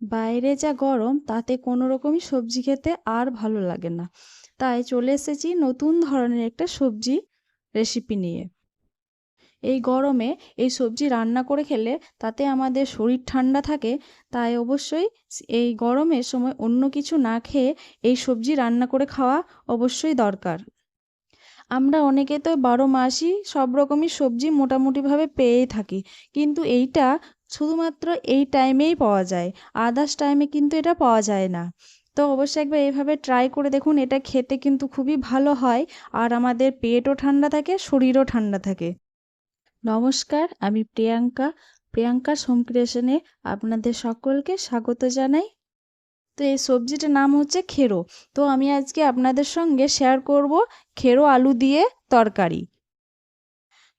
বাইরে যা গরম, তাতে কোনো রকমই সবজি খেতে আর ভালো লাগে না। তাই চলে এসেছি নতুন ধরনের একটা সবজি রেসিপি নিয়ে। এই গরমে এই সবজি রান্না করে খেলে তাতে আমাদের শরীর ঠান্ডা থাকে, তাই অবশ্যই এই গরমের সময় অন্য কিছু না খেয়ে এই সবজি রান্না করে খাওয়া অবশ্যই দরকার। আমরা অনেকে তো বারো মাসই সব রকমই সবজি মোটামুটিভাবে পেয়েই থাকি, কিন্তু এইটা শুধুমাত্র এই টাইমেই পাওয়া যায়। আদার্স টাইমে কিন্তু এটা পাওয়া যায় না। তো অবশ্যই একবার এভাবে ট্রাই করে দেখুন, এটা খেতে কিন্তু খুবই ভালো হয় আর আমাদের পেটও ঠান্ডা থাকে, শরীরও ঠান্ডা থাকে। নমস্কার, আমি প্রিয়াঙ্কা। প্রিয়াঙ্কা হোম ক্রিয়েশনে আপনাদের সকলকে স্বাগত জানাই। তো এই সবজিটার নাম হচ্ছে খেরো। তো আমি আজকে আপনাদের সঙ্গে শেয়ার করব খেরো আলু দিয়ে তরকারি।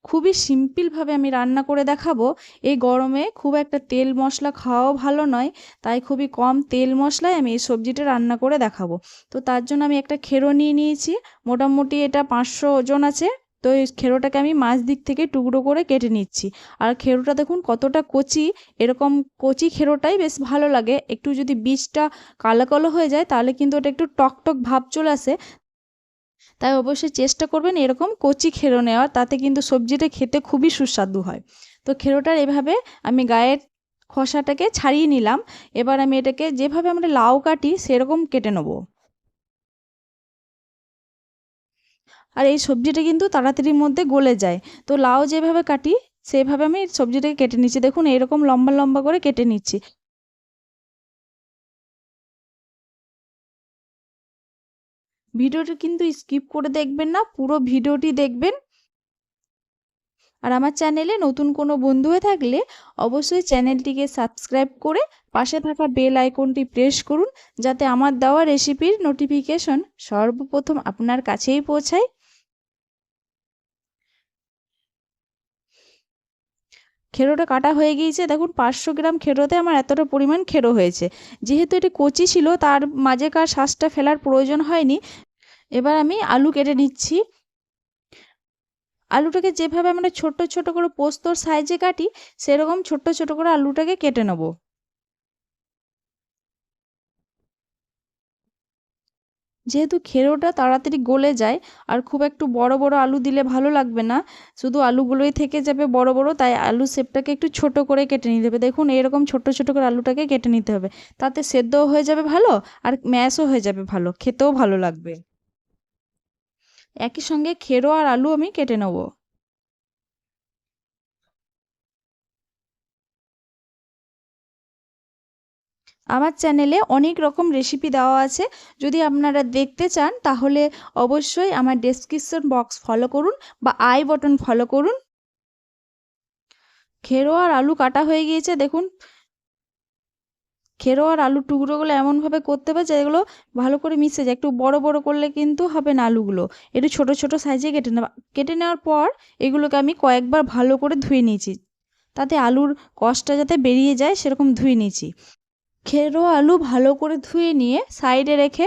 খুবই সিম্পলভাবে আমি রান্না করে দেখাবো। এই গরমে খুব একটা তেল মশলা খাওয়াও ভালো নয়, তাই খুবই কম তেল মশলায় আমি এই সবজিটা রান্না করে দেখাবো। তো তার জন্য আমি একটা খেরো নিয়ে নিয়েছি, মোটামুটি এটা পাঁচশো ওজন আছে। তো এই খেরোটাকে আমি মাছ দিক থেকে টুকরো করে কেটে নিচ্ছি। আর খেরোটা দেখুন কতটা কচি, এরকম কচি খেরোটাই বেশ ভালো লাগে। একটু যদি বীজটা কালো কালো হয়ে যায়, তাহলে কিন্তু ওটা একটু টক টক ভাব চলে আসে। তাই অবশ্যই চেষ্টা করবেন এরকম কচি খেরো নেওয়ার, তাতে কিন্তু সবজিটা খেতে খুবই সুস্বাদু হয়। তো খেরোটার এভাবে আমি গায়ের খোসাটাকে ছাড়িয়ে নিলাম, এবার আমি এটাকে যেভাবে আমরা লাউ কাটি সেরকম কেটে নেব। আর এই সবজিটা কিন্তু তাড়াতাড়ির মধ্যে গলে যায়। তো লাউ যেভাবে কাটি, সেভাবে আমি সবজিটাকে কেটে নিচ্ছি। দেখুন, এরকম লম্বা লম্বা করে কেটে নিচ্ছি। ভিডিওটা কিন্তু স্কিপ করে দেখবেন না, পুরো ভিডিওটি দেখবেন। আর আমার চ্যানেলে নতুন কোনো বন্ধু হয়ে থাকলে অবশ্যই চ্যানেলটিকে সাবস্ক্রাইব করে পাশে থাকা বেল আইকনটি প্রেস করুন, যাতে আমার দেওয়া রেসিপির নোটিফিকেশন সর্বপ্রথম আপনার কাছেই পৌঁছায়। খেরোটা কাটা হয়ে গিয়েছে। দেখুন, পাঁচশো গ্রাম খেরোতে আমার এতটা পরিমাণ খেরো হয়েছে। যেহেতু এটি কচি ছিল, তার মাঝেকার শ্বাসটা ফেলার প্রয়োজন হয়নি। এবার আমি আলু কেটে নিচ্ছি। আলুটাকে যেভাবে আমরা ছোট ছোট করে পোস্তর সাইজে কাটি, সেরকম ছোট ছোট করে আলুটাকে কেটে নেব। যেহেতু খেরোটা তাড়াতাড়ি গলে যায়, আর খুব একটু বড় বড় আলু দিলে ভালো লাগবে না, শুধু আলুগুলোই থেকে যাবে বড় বড়, তাই আলু শেপটাকে একটু ছোট করে কেটে নিতে হবে। দেখুন, এরকম ছোট ছোট করে আলুটাকে কেটে নিতে হবে। তাতে সেদ্ধও হয়ে যাবে ভালো, আর ম্যাশও হয়ে যাবে ভালো, খেতেও ভালো লাগবে। একই সঙ্গে খেরো আর আলু আমি কেটে নেব। আমার চ্যানেলে অনেক রকম রেসিপি দেওয়া আছে, যদি আপনারা দেখতে চান, তাহলে অবশ্যই আমার ডেসক্রিপশন বক্স ফলো করুন বা আই বটন ফলো করুন। খেরো আর আলু কাটা হয়ে গিয়েছে, দেখুন। খেরো আর আলুর টুকরোগুলো এমনভাবে করতে হবে যেগুলো ভালো করে মিশে যায়। একটু বড় বড় করলে কিন্তু হবে না আলুগুলো। একটু ছোট ছোট সাইজে কেটে নেওয়া। কেটে নেওয়ার পর এগুলোকে আমি কয়েকবার ভালো করে ধুয়ে নিয়েছি। তাতে আলুর কষটা যাতে বেরিয়ে যায় সেরকম ধুয়ে নিয়েছি। খেরো আলু ভালো করে ধুয়ে নিয়ে সাইডে রেখে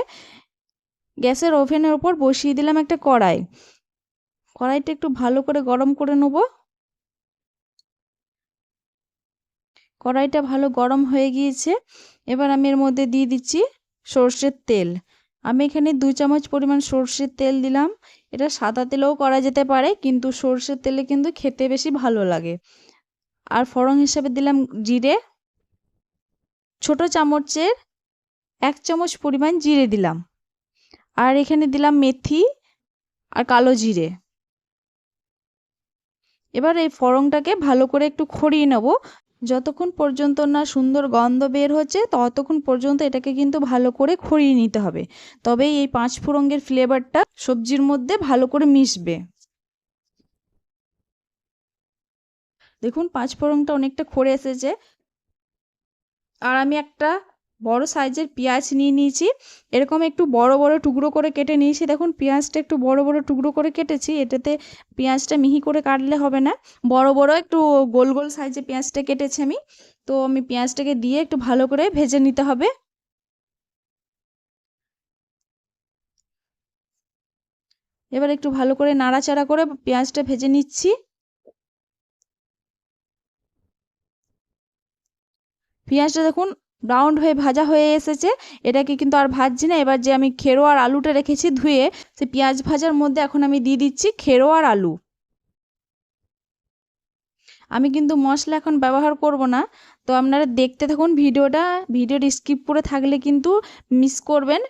গ্যাসের ওভেনের ওপর বসিয়ে দিলাম একটা কড়াই। কড়াইটা একটু ভালো করে গরম করে নেব। কড়াইটা ভালো গরম হয়ে গিয়েছে। এবার আমি এর মধ্যে দিয়ে দিচ্ছি সর্ষের তেল। আমি এখানে দু চামচ পরিমাণ সর্ষের তেল দিলাম। এটা সাদা তেলেও করা যেতে পারে, কিন্তু সর্ষের তেলে কিন্তু খেতে বেশি ভালো লাগে। আর ফড়ং হিসাবে দিলাম জিরে। ছোট চামচের এক চামচ পরিমাণ জিরে দিলাম। আর এখানে দিলাম মেথি আর কালো জিরে। এবার এই ফড়ংটাকে ভালো করে একটু খড়িয়ে নেব। যতক্ষণ পর্যন্ত না সুন্দর গন্ধ বের হচ্ছে, ততক্ষণ পর্যন্ত এটাকে কিন্তু ভালো করে খড়িয়ে নিতে হবে। তবেই এই পাঁচ ফোড়ঙ্গের ফ্লেভারটা সবজির মধ্যে ভালো করে মিশবে। দেখুন, পাঁচ ফোড়নটা অনেকটা খড়ে এসেছে। আর আমি একটা বড় সাইজের পেঁয়াজ নিয়ে নিয়েছি। এরকম একটু বড় বড় টুকরো করে কেটে নিয়েছি। দেখুন, পেঁয়াজটা একটু বড় বড় টুকরো করে কেটেছি। এটাতে পেঁয়াজটা মিহি করে কাটলে হবে না। বড় বড় একটু গোল গোল সাইজে পেঁয়াজটা কেটেছি আমি। তো আমি পেঁয়াজটাকে দিয়ে একটু ভালো করে ভেজে নিতে হবে। এবার একটু ভালো করে নাড়াচাড়া করে পেঁয়াজটা ভেজে নিচ্ছি। পেঁয়াজটা দেখুন ব্রাউন হয়ে ভাজা হয়ে এসেছে। এটাকে কিন্তু আর ভাজছি না। এবার যে আমি খেরো আর আলুটা রেখেছি ধুয়ে, সে পেঁয়াজ ভাজার মধ্যে এখন আমি দিয়ে দিচ্ছি খেরো আর আলু। আমি কিন্তু মশলা এখন ব্যবহার করব না। তো আপনারা দেখতে থাকুন ভিডিওটা। ভিডিওটা স্কিপ করে থাকলে কিন্তু মিস করবেন।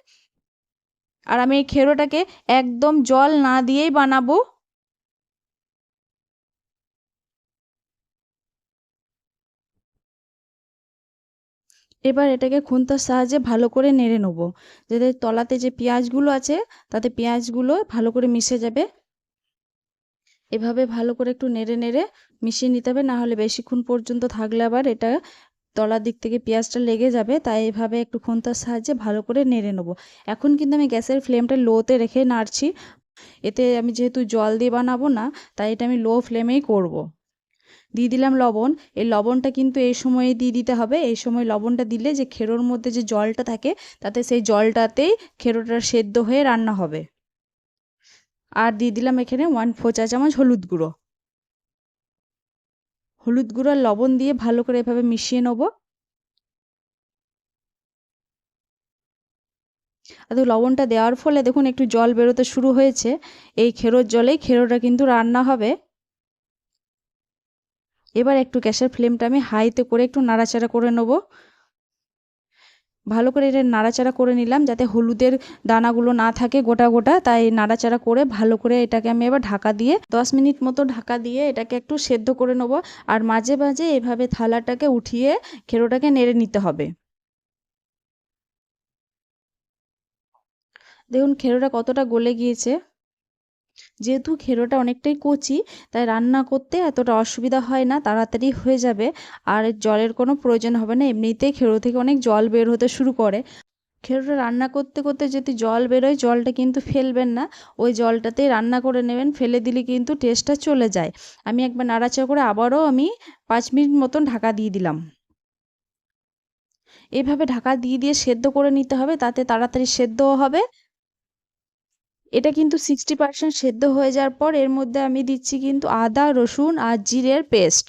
আর আমি এই খেরোটাকে একদম জল না দিয়েই বানাবো। এবার এটাকে খুন্তার সাহায্যে ভালো করে নেড়ে নেব। যাতে তলাতে যে পেঁয়াজগুলো আছে, তাতে পেঁয়াজগুলো ভালো করে মিশে যাবে। এভাবে ভালো করে একটু নেড়ে নেড়ে মিশিয়ে নিতে হবে, নাহলে বেশিক্ষণ পর্যন্ত থাকলে আবার এটা তলার দিক থেকে পেঁয়াজটা লেগে যাবে। তাই এভাবে একটু খুন্তার সাহায্যে ভালো করে নেড়ে নেব। এখন কিন্তু আমি গ্যাসের ফ্লেমটা লোতে রেখে নাড়ছি। এতে আমি যেহেতু জল দিয়ে বানাবো না, তাই এটা আমি লো ফ্লেমেই করব। দিয়ে দিলাম লবণ। এই লবণটা কিন্তু এই সময়ে দিয়ে দিতে হবে। এই সময় লবণটা দিলে যে খেরোর মধ্যে যে জলটা থাকে, তাতে সেই জলটাতেই খেরোটা সেদ্ধ হয়ে রান্না হবে। আর দিয়ে দিলাম এখানে ওয়ান ফোর চা চামচ হলুদ গুঁড়ো। হলুদ গুঁড়ো আর লবণ দিয়ে ভালো করে এভাবে মিশিয়ে নেব। আর লবণটা দেওয়ার ফলে দেখুন একটু জল বেরোতে শুরু হয়েছে। এই খেরোর জলেই খেরোটা কিন্তু রান্না হবে। এবার একটু গ্যাসের ফ্লেমটা আমি হাইতে করে একটু নাড়াচাড়া করে নেব। ভালো করে এটা নাড়াচাড়া করে নিলাম যাতে হলুদের দানাগুলো না থাকে গোটা গোটা, তাই নাড়াচাড়া করে ভালো করে এটাকে আমি এবার ঢাকা দিয়ে দশ মিনিট মতো ঢাকা দিয়ে এটাকে একটু সেদ্ধ করে নেব আর মাঝে মাঝে এভাবে থালাটাকে উঠিয়ে খেরোটাকে নেড়ে নিতে হবে। দেখুন খেরোটা কতটা গলে গিয়েছে। যেহেতু খেরোটা অনেকটাই কচি, তাই রান্না করতে এতটা অসুবিধা হয় না, তাড়াতাড়ি হয়ে যাবে। আর জলের কোনো প্রয়োজন হবে না, এমনিতেই খেরো থেকে অনেক জল বের হতে শুরু করে। খেরোটা রান্না করতে করতে যদি জল বেরোয়, জলটা কিন্তু ফেলবেন না। ওই জলটাতেই রান্না করে নেবেন, ফেলে দিলে কিন্তু টেস্টটা চলে যায়। আমি একবার নাড়াচাড়া করে আবারও আমি পাঁচ মিনিট মতন ঢাকা দিয়ে দিলাম। এভাবে ঢাকা দিয়ে দিয়ে সেদ্ধ করে নিতে হবে, তাতে তাড়াতাড়ি সেদ্ধও হবে। এটা কিন্তু সিক্সটি পার্সেন্ট সেদ্ধ হয়ে যাওয়ার পর এর মধ্যে আমি দিচ্ছি কিন্তু আদা, রসুন আর জিরের পেস্ট।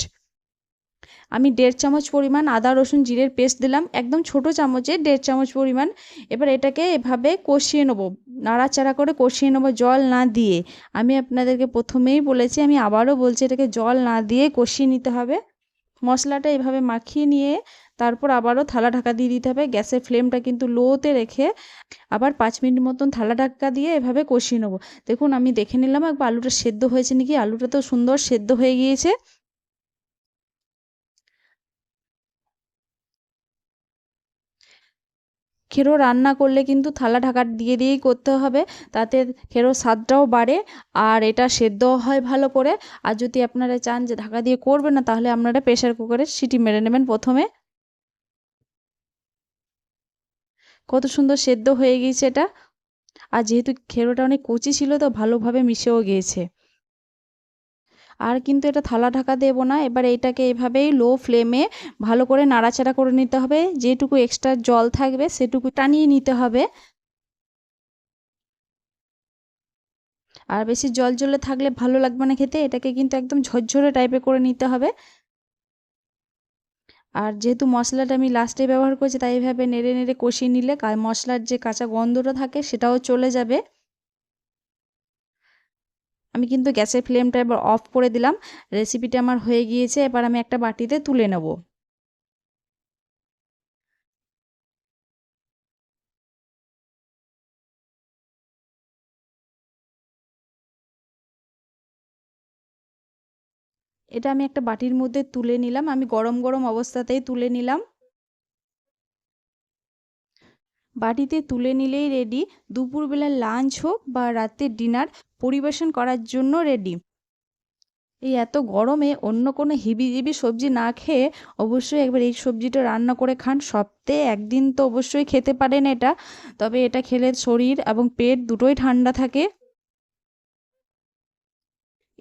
আমি দেড় চামচ পরিমাণ আদা, রসুন, জিরের পেস্ট দিলাম, একদম ছোট চামচে দেড় চামচ পরিমাণ। এবার এটাকে এভাবে কষিয়ে নেব, নাড়াচাড়া করে কষিয়ে নেব জল না দিয়ে। আমি আপনাদেরকে প্রথমেই বলেছি, আমি আবারও বলছি এটাকে জল না দিয়ে কষিয়ে নিতে হবে। মশলাটা এভাবে মাখিয়ে নিয়ে তারপর আবারও থালা ঢাকা দিয়ে দিতে হবে। গ্যাসের ফ্লেমটা কিন্তু লোতে রেখে আবার পাঁচ মিনিট মতন থালা ঢাকা দিয়ে এভাবে কষিয়ে নেব। দেখুন, আমি দেখে নিলাম, একবার আলুটা সেদ্ধ হয়েছে নাকি? আলুটা তো সুন্দর সেদ্ধ হয়ে গিয়েছে। খেরো রান্না করলে কিন্তু থালা ঢাকা দিয়ে দিয়েই করতে হবে, তাতে খেরোর স্বাদটাও বাড়ে আর এটা সেদ্ধও হয় ভালো করে। আর যদি আপনারা চান যে ঢাকা দিয়ে করবেন না, তাহলে আপনারা প্রেশার কুকারে সিটি মেরে নেবেন প্রথমে। কত সুন্দর সেদ্ধ হয়ে গিয়েছে এটা। আর যেহেতু খেরোটা অনেক কচি ছিল, তো ভালোভাবে মিশেও গিয়েছে। আর কিন্তু এটা থালা ঢাকা দেবো না, এবার এইটাকে এভাবেই লো ফ্লেমে ভালো করে নাড়াচাড়া করে নিতে হবে। যেটুকু এক্সট্রা জল থাকবে, সেটুকু টানিয়ে নিতে হবে। আর বেশি জল জলে থাকলে ভালো লাগবে না খেতে, এটাকে কিন্তু একদম ঝরঝরে টাইপের করে নিতে হবে। আর যেহেতু মশলাটা আমি লাস্টে ব্যবহার করছি, তাই এইভাবে নেড়ে নেড়ে কষিয়ে নিলে মশলার যে কাঁচা গন্ধটা থাকে, সেটাও চলে যাবে। আমি কিন্তু গ্যাসের ফ্লেমটা এবার অফ করে দিলাম। রেসিপিটা আমার হয়ে গিয়েছে, এবার আমি একটা বাটিতে তুলে নেব। এটা আমি একটা বাটির মধ্যে তুলে নিলাম। আমি গরম গরম অবস্থাতেই তুলে নিলাম। বাটিতে তুলে নিলেই রেডি দুপুরবেলার লাঞ্চ হোক বা রাতের ডিনার পরিবেশন করার জন্য রেডি এই এত গরমে অন্য কোনো হিবিজিবি সবজি না খেয়ে অবশ্যই একবার এই সবজিটা রান্না করে খান। সপ্তাহে একদিন তো অবশ্যই খেতে পারেন এটা। তবে এটা খেলে শরীর এবং পেট দুটোই ঠান্ডা থাকে।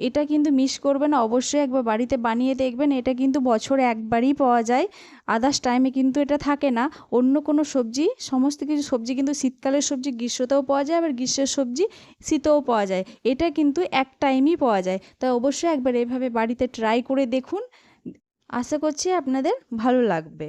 এটা কিন্তু মিস করবে না। অবশ্যই একবার বাড়িতে বানিয়ে দেখবেন, এটা কিন্তু বছরে একবারই পাওয়া যায়। আদার্স টাইমে কিন্তু এটা থাকে না। অন্য কোনো সবজি, সমস্ত কিছু সবজি কিন্তু শীতকালের সবজি, গ্রীষ্মতেও পাওয়া যায়, আবার গ্রীষ্মের সবজি শীতেও পাওয়া যায়। এটা কিন্তু এক টাইমই পাওয়া যায়। তাই অবশ্যই একবার এভাবে বাড়িতে ট্রাই করে দেখুন। আশা করছি আপনাদের ভালো লাগবে।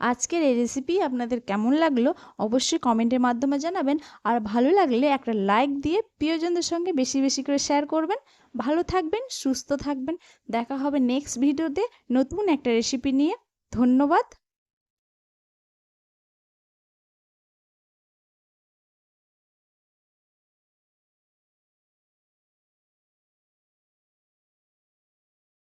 আজকের এই রেসিপি আপনাদের কেমন লাগল অবশ্যই কমেন্টের মাধ্যমে জানাবেন। আর ভালো লাগলে একটা লাইক দিয়ে প্রিয়জনদের সঙ্গে বেশি বেশি করে শেয়ার করবেন। ভালো থাকবেন, সুস্থ থাকবেন। দেখা হবে নেক্সট ভিডিওতে নতুন একটা রেসিপি নিয়ে। ধন্যবাদ।